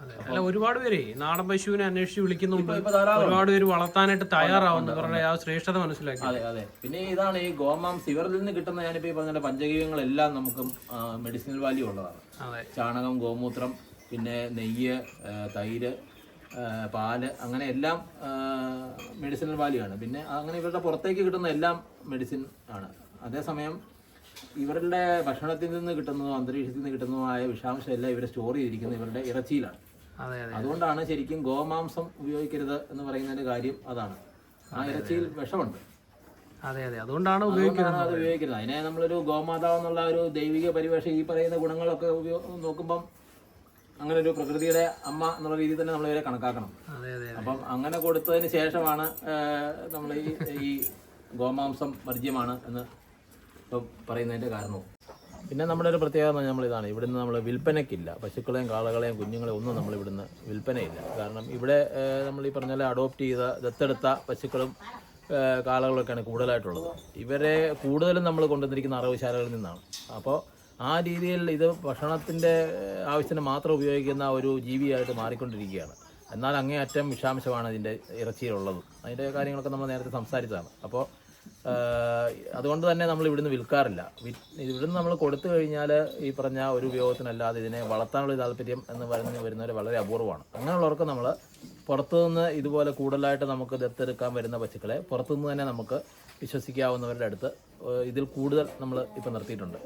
അതെ. അല്ല ഒരുപാട് പേര് നാടൻ പശുവിനെ അന്വേഷിച്ച് വിളിക്കുന്നുണ്ട്. ഇപ്പൊ ഒരുപാട് പേര് വളർത്താനായിട്ട് തയ്യാറാവുന്നു. അവരുടെ ആ ശ്രേഷ്ഠത മനസ്സിലാക്കി. അതെ അതെ. പിന്നെ ഇതാണ് ഈ ഗോമാംസ് ഇവരിൽ നിന്ന് കിട്ടുന്ന ഞാനിപ്പോ ഈ പറഞ്ഞ പഞ്ചഗീവങ്ങളെല്ലാം നമുക്ക് മെഡിസിനൽ വാല്യൂ ഉള്ളതാണ്. അതെ. ചാണകം ഗോമൂത്രം പിന്നെ നെയ്യ് തൈര് പാൽ അങ്ങനെ എല്ലാം മെഡിസിനൽ വാല്യൂ ആണ് പിന്നെ അങ്ങനെ ഇവരുടെ പുറത്തേക്ക് കിട്ടുന്ന എല്ലാം മെഡിസിൻ ആണ്. അതേസമയം ഇവരുടെ ഭക്ഷണത്തിൽ നിന്ന് കിട്ടുന്നതോ അന്തരീക്ഷത്തിൽ നിന്ന് കിട്ടുന്നതുമായ വിഷാംശം എല്ലാം ഇവരെ സ്റ്റോർ ചെയ്തിരിക്കുന്നത് ഇവരുടെ ഇറച്ചിയിലാണ്. അതെ അതെ അതുകൊണ്ടാണ് ശരിക്കും ഗോമാംസം ഉപയോഗിക്കരുത് എന്ന് പറയുന്നതിന്റെ കാര്യം അതാണ്. ആ ഇറച്ചിയിൽ വിഷമുണ്ട്. അതെ അതെ. അതുകൊണ്ടാണ് ഉപയോഗിക്കുന്നത്. അത് ഉപയോഗിക്കുന്നത് അതിനെ നമ്മളൊരു ഗോമാതാവ് എന്നുള്ള ഒരു ദൈവിക പരിവേഷ ഈ പറയുന്ന ഗുണങ്ങളൊക്കെ നോക്കുമ്പം അങ്ങനെ ഒരു പ്രകൃതിയുടെ അമ്മ എന്നുള്ള രീതിയിൽ തന്നെ നമ്മൾ ഇവരെ കണക്കാക്കണം. അതെ അതെ അപ്പം അങ്ങനെ കൊടുത്തതിന് ശേഷമാണ് നമ്മൾ ഈ ഈ ഗോമാംസം വർജ്യമാണ് എന്ന് ഇപ്പം പറയുന്നതിന്റെ കാരണവും പിന്നെ നമ്മുടെ ഒരു പ്രത്യേകത പറഞ്ഞാൽ നമ്മളിതാണ് ഇവിടുന്ന് നമ്മൾ വിൽപ്പനയ്ക്കില്ല. പശുക്കളെയും കാളകളെയും കുഞ്ഞുങ്ങളെയും ഒന്നും നമ്മൾ ഇവിടുന്ന് വിൽപ്പനയില്ല. കാരണം ഇവിടെ നമ്മൾ ഈ പറഞ്ഞ പോലെ അഡോപ്റ്റ് ചെയ്ത ദത്തെടുത്ത പശുക്കളും കാളകളൊക്കെയാണ് കൂടുതലായിട്ടുള്ളത്. ഇവരെ കൂടുതലും നമ്മൾ കൊണ്ടുവന്നിരിക്കുന്ന അറവുശാലകളിൽ നിന്നാണ്. അപ്പോൾ ആ രീതിയിൽ ഇത് ഭക്ഷണത്തിന്റെ ആവശ്യത്തിന് മാത്രം ഉപയോഗിക്കുന്ന ഒരു ജീവിയായിട്ട് മാറിക്കൊണ്ടിരിക്കുകയാണ്. എന്നാൽ അങ്ങേയറ്റം വിഷാംശമാണ് ഇതിന്റെ ഇറച്ചിയിലുള്ളത്. അതിന്റെ കാര്യങ്ങളൊക്കെ നമ്മൾ നേരത്തെ സംസാരിച്ചതാണ്. അപ്പോൾ അതുകൊണ്ട് തന്നെ നമ്മൾ ഇവിടുന്ന് വിൽക്കാറില്ല. ഇവിടുന്ന് നമ്മൾ കൊടുത്തു കഴിഞ്ഞാൽ ഈ പറഞ്ഞ ഒരു ഉപയോഗത്തിനല്ലാതെ ഇതിനെ വളർത്താനുള്ള താല്പര്യം എന്ന് പറഞ്ഞ് വരുന്നവർ വളരെ അപൂർവമാണ്. അങ്ങനെയുള്ളവർക്ക് നമ്മൾ പുറത്തുനിന്ന് ഇതുപോലെ കൂടുതലായിട്ട് നമുക്ക് ദത്തെടുക്കാൻ വരുന്ന പശുക്കളെ പുറത്തുനിന്ന് തന്നെ നമുക്ക് വിശ്വസിക്കാവുന്നവരുടെ അടുത്ത് ഇതിൽ കൂടുതൽ നമ്മൾ ഇപ്പം നിർത്തിയിട്ടുണ്ട്.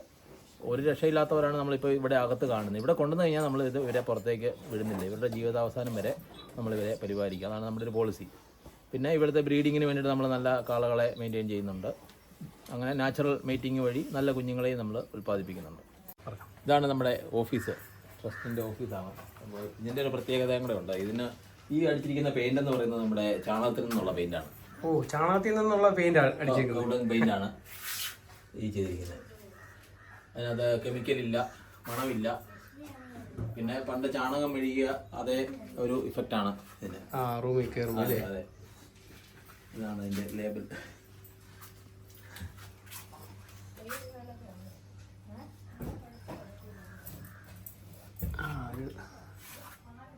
ഒരു രക്ഷയില്ലാത്തവരാണ് നമ്മളിപ്പോൾ ഇവിടെ അകത്ത് കാണുന്നത്. ഇവിടെ കൊണ്ടുവന്ന് കഴിഞ്ഞാൽ നമ്മൾ ഇത് ഇവരെ പുറത്തേക്ക് വിടുന്നില്ല. ഇവരുടെ ജീവിതാവസാനം വരെ നമ്മൾ ഇവരെ പരിപാലിക്കുക അതാണ് നമ്മുടെ ഒരു പോളിസി പിന്നെ ഇവിടുത്തെ ബ്രീഡിങ്ങിന് വേണ്ടിയിട്ട് നമ്മൾ നല്ല കാളകളെ മെയിന്റെയിൻ ചെയ്യുന്നുണ്ട്. അങ്ങനെ നാച്ചുറൽ മീറ്റിംഗ് വഴി നല്ല കുഞ്ഞുങ്ങളെയും നമ്മൾ ഉൽപ്പാദിപ്പിക്കുന്നുണ്ട്. ഇതാണ് നമ്മുടെ ഓഫീസ് ട്രസ്റ്റിന്റെ ഓഫീസാണ് അപ്പോൾ ഇതിന്റെ ഒരു പ്രത്യേകതയും കൂടെ ഉണ്ട്. ഇതിന് ഈ അടിച്ചിരിക്കുന്ന പെയിന്റ് എന്ന് പറയുന്നത് നമ്മുടെ ചാണകത്തിൽ നിന്നുള്ള പെയിന്റാണ് ഓ ചാണകത്തിൽ നിന്നുള്ള പെയിന്റ് അടിച്ചിരിക്കുന്നത് പെയിന്റാണ് ഈ ചെയ്തിരിക്കുന്നത്. അതിനകത്ത് കെമിക്കലില്ല മണമില്ല. പിന്നെ പണ്ട് ചാണകം മെഴുകിയ അതേ ഒരു ഇഫക്റ്റ് ഇതിന്. ആ റൂമിൽ കയറുമ്പോൾ അതെ അതെ. ഇതാണ് അതിന്റെ ലേബിൾ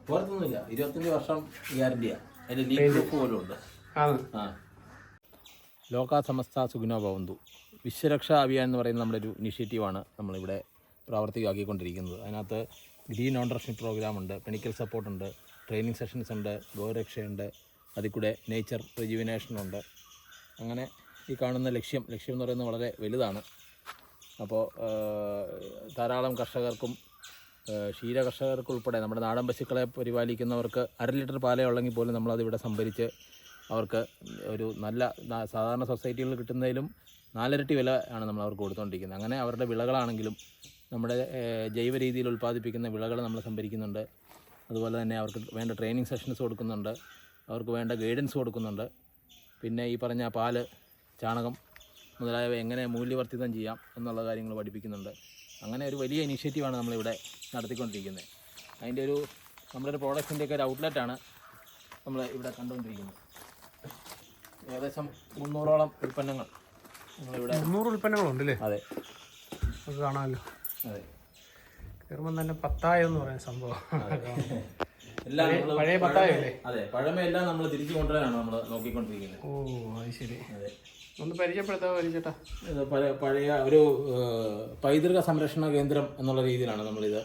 പുറത്തൊന്നുമില്ല. ഇരുപത്തഞ്ച് വർഷം ഗ്യാരണ്ടിയാ. അതിന്റെ ലീക്ക് പ്രൂഫ് പോലും ഉണ്ട്. ആണ്. ആ. ലോക സമസ്ത സുഖിനോ ഭവന്തു. വിശ്വരക്ഷാ അഭിയാൻ എന്ന് പറയുന്ന നമ്മുടെ ഒരു ഇനിഷ്യേറ്റീവാണ് നമ്മളിവിടെ പ്രാവർത്തികമാക്കിക്കൊണ്ടിരിക്കുന്നത്. അതിനകത്ത് ഗ്രീൻ ഓണ്ടർഷിപ്പ് പ്രോഗ്രാം ഉണ്ട് ക്ലിനിക്കൽ സപ്പോർട്ട് ഉണ്ട് ട്രെയിനിങ് സെഷൻസ് ഉണ്ട് ഗോരക്ഷയുണ്ട് അതിൽ കൂടെ നേച്ചർ റിജുവിനേഷനുണ്ട്. അങ്ങനെ ഈ കാണുന്ന ലക്ഷ്യം ലക്ഷ്യം എന്ന് പറയുന്നത് വളരെ വലുതാണ്. അപ്പോൾ ധാരാളം കർഷകർക്കും ക്ഷീര കർഷകർക്കുൾപ്പെടെ നമ്മുടെ നാടൻ പശുക്കളെ പരിപാലിക്കുന്നവർക്ക് അര ലിറ്റർ പാലേ ഉള്ളെങ്കിൽ പോലും നമ്മളത് ഇവിടെ സംഭരിച്ച് അവർക്ക് ഒരു നല്ല സാധാരണ സൊസൈറ്റികളിൽ കിട്ടുന്നതിലും നാലിരട്ടി വില ആണ് നമ്മൾ അവർക്ക് കൊടുത്തുകൊണ്ടിരിക്കുന്നത് അങ്ങനെ അവരുടെ വിളകളാണെങ്കിലും നമ്മുടെ ജൈവ രീതിയിൽ ഉൽപ്പാദിപ്പിക്കുന്ന വിളകൾ നമ്മൾ സംഭരിക്കുന്നുണ്ട്. അതുപോലെ തന്നെ അവർക്ക് വേണ്ട ട്രെയിനിങ് സെഷൻസ് കൊടുക്കുന്നുണ്ട്. അവർക്ക് വേണ്ട ഗൈഡൻസ് കൊടുക്കുന്നുണ്ട്. പിന്നെ ഈ പറഞ്ഞ പാൽ ചാണകം മുതലായവ എങ്ങനെ മൂല്യവർദ്ധിതം ചെയ്യാം എന്നുള്ള കാര്യങ്ങൾ പഠിപ്പിക്കുന്നുണ്ട്. അങ്ങനെ ഒരു വലിയ ഇനീഷ്യേറ്റീവാണ് നമ്മളിവിടെ നടത്തിക്കൊണ്ടിരിക്കുന്നത്. അതിന്റെ ഒരു നമ്മുടെ ഒരു പ്രോഡക്റ്റിന്റെയൊക്കെ ഒരു ഔട്ട്ലെറ്റാണ് നമ്മൾ ഇവിടെ കണ്ടുകൊണ്ടിരിക്കുന്നത്. ഏകദേശം മുന്നൂറോളം ഉൽപ്പന്നങ്ങൾ. മുന്നൂറ് ഉൽപ്പന്നങ്ങളുണ്ട് അല്ലേ അതെ. നമുക്ക് കാണാമല്ലോ. അതെ. കയറുമ്പോൾ തന്നെ പത്തായം എന്ന് പറയുന്ന സംഭവം. എല്ലാം നമ്മൾ പഴയ പത്തായം അല്ലേ അതെ പഴമയെല്ലാം നമ്മൾ തിരിച്ചു കൊണ്ടുവരാനാണ് നമ്മൾ നോക്കിക്കൊണ്ടിരിക്കുന്നത്. ഓ അത് ശരി അതെ. ഒന്ന് പരിചയപ്പെടുത്താൻ പരിചയട്ടാ? ഇത് പഴയ പഴയ ഒരു ഏഹ്, പൈതൃക സംരക്ഷണ കേന്ദ്രം എന്നുള്ള രീതിയിലാണ് നമ്മൾ ഇത്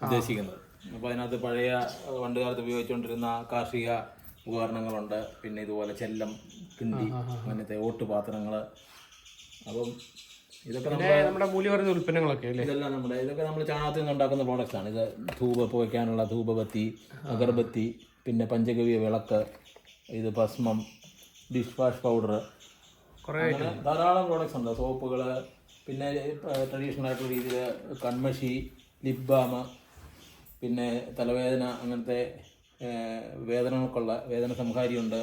ഉദ്ദേശിക്കുന്നത്. അപ്പൊ അതിനകത്ത് പഴയ ഏഹ്, പണ്ടുകാലത്ത് ഉപയോഗിച്ചുകൊണ്ടിരുന്ന കാർഷിക ഉപകരണങ്ങളുണ്ട്. പിന്നെ ഇതുപോലെ ചെല്ലം കിണ്ടി അങ്ങനത്തെ ഓട്ടുപാത്രങ്ങൾ അപ്പം ഇതൊക്കെ നമ്മുടെ മൂല്യവർദ്ധിത ഉൽപ്പന്നങ്ങളൊക്കെ അല്ലേ? ഇതെല്ലാം നമ്മുടെ ഇതൊക്കെ നമ്മൾ ചാണകത്തിൽ നിന്ന് ഉണ്ടാക്കുന്ന പ്രോഡക്റ്റ്സ് ആണ്. ഇത് ധൂപ പുകയ്ക്കാനുള്ള ധൂപബത്തി അഗർബത്തി പിന്നെ പഞ്ചഗവ്യ വിളക്ക് ഇത് ഭസ്മം ഡിഷ് വാഷ് പൗഡർ കുറേ ധാരാളം പ്രോഡക്റ്റ്സ് ഉണ്ട്. സോപ്പുകൾ പിന്നെ ട്രഡീഷണൽ ആയിട്ടുള്ള രീതിയിൽ കൺമഷി ലിപ് ബാം പിന്നെ തലവേദന അങ്ങനത്തെ വേദനകൾക്കുള്ള വേദന സംഹാരിയുണ്ട്.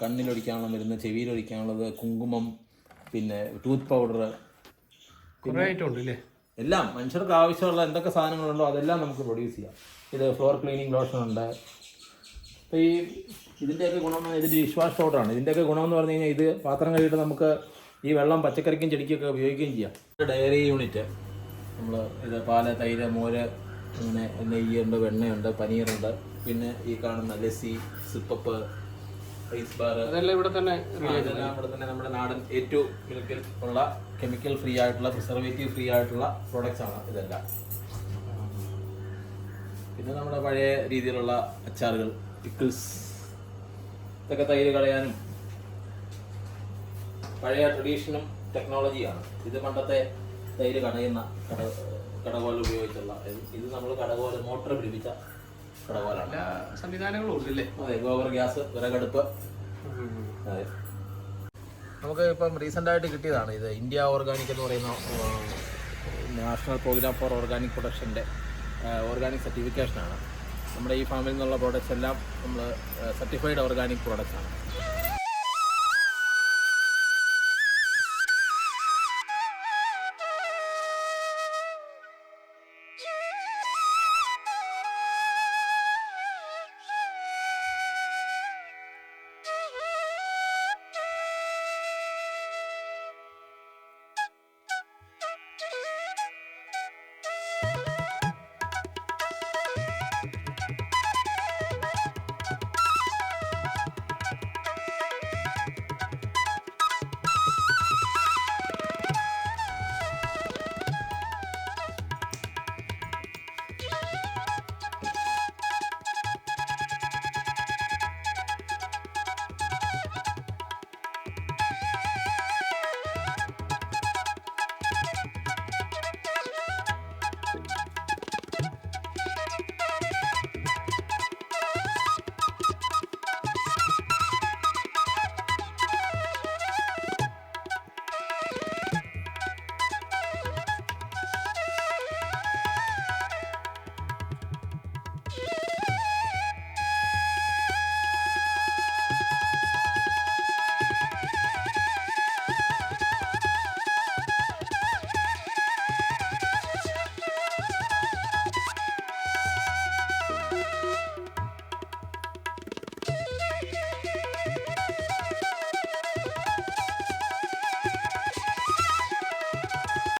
കണ്ണിലൊഴിക്കാനുള്ള മരുന്ന് ചെവിയിലൊഴിക്കാനുള്ളത് കുങ്കുമം പിന്നെ ടൂത്ത് പൗഡർ എല്ലാം മനുഷ്യർക്ക് ആവശ്യമുള്ള എന്തൊക്കെ സാധനങ്ങളുണ്ടോ അതെല്ലാം നമുക്ക് പ്രൊഡ്യൂസ് ചെയ്യാം. ഇത് ഫ്ലോർ ക്ലീനിങ് ലോഷൻ ഉണ്ട്. അപ്പോൾ ഈ ഇതിന്റെയൊക്കെ ഗുണം ഇത് ഡിഷ് വാഷ് പൗഡറാണ് ഇതിന്റെയൊക്കെ ഗുണം എന്ന് പറഞ്ഞു കഴിഞ്ഞാൽ ഇത് പാത്രം കഴുകിയിട്ട് നമുക്ക് ഈ വെള്ളം പച്ചക്കറിക്കും ചെടിക്കൊക്കെ ഉപയോഗിക്കുകയും ചെയ്യാം. ഡയറി യൂണിറ്റ് നമ്മൾ ഇത് പാൽ തൈര് മോര് അങ്ങനെ നെയ്യുണ്ട് വെണ്ണയുണ്ട് പനീറുണ്ട്. പിന്നെ ഈ കാണുന്ന ലസ്സി സിപ്പപ്പ് റൈസ് ബാർ അതെല്ലാം ഇവിടെ തന്നെ ഇതെല്ലാം ഇവിടെ തന്നെ നമ്മുടെ നാടൻ ഏറ്റവും മിൽക്കിൽ ഉള്ള കെമിക്കൽ ഫ്രീ ആയിട്ടുള്ള പ്രിസർവേറ്റീവ് ഫ്രീ ആയിട്ടുള്ള പ്രോഡക്റ്റ്സ് ആണ് ഇതെല്ലാം. പിന്നെ നമ്മുടെ പഴയ രീതിയിലുള്ള അച്ചാറുകൾ പിക്കിൾസ് ഇതൊക്കെ തൈര് കളയാനും പഴയ ട്രഡീഷനും ടെക്നോളജിയാണ് ഇത് പണ്ടത്തെ തൈര് കടയുന്ന കട കടകോൽ ഉപയോഗിച്ചുള്ള ഇത് നമ്മൾ കടകോൽ മോട്ടർ പിടിപ്പിച്ച എല്ലാ സംവിധാനങ്ങളും ഉണ്ട് അല്ലേ? അതെ ഗോബർ ഗ്യാസ് വിറകടുപ്പ്. അതെ. നമുക്ക് ഇപ്പം റീസെന്റായിട്ട് കിട്ടിയതാണ് ഇത് ഇന്ത്യ ഓർഗാനിക് എന്ന് പറയുന്ന നാഷണൽ പ്രോഗ്രാം ഫോർ ഓർഗാനിക് പ്രൊഡക്ഷന്റെ ഓർഗാനിക് സർട്ടിഫിക്കേഷനാണ്. നമ്മുടെ ഈ ഫാമിൽ നിന്നുള്ള പ്രോഡക്റ്റ്സ് എല്ലാം നമ്മൾ സർട്ടിഫൈഡ് ഓർഗാനിക് പ്രോഡക്റ്റ്സ് ആണ്.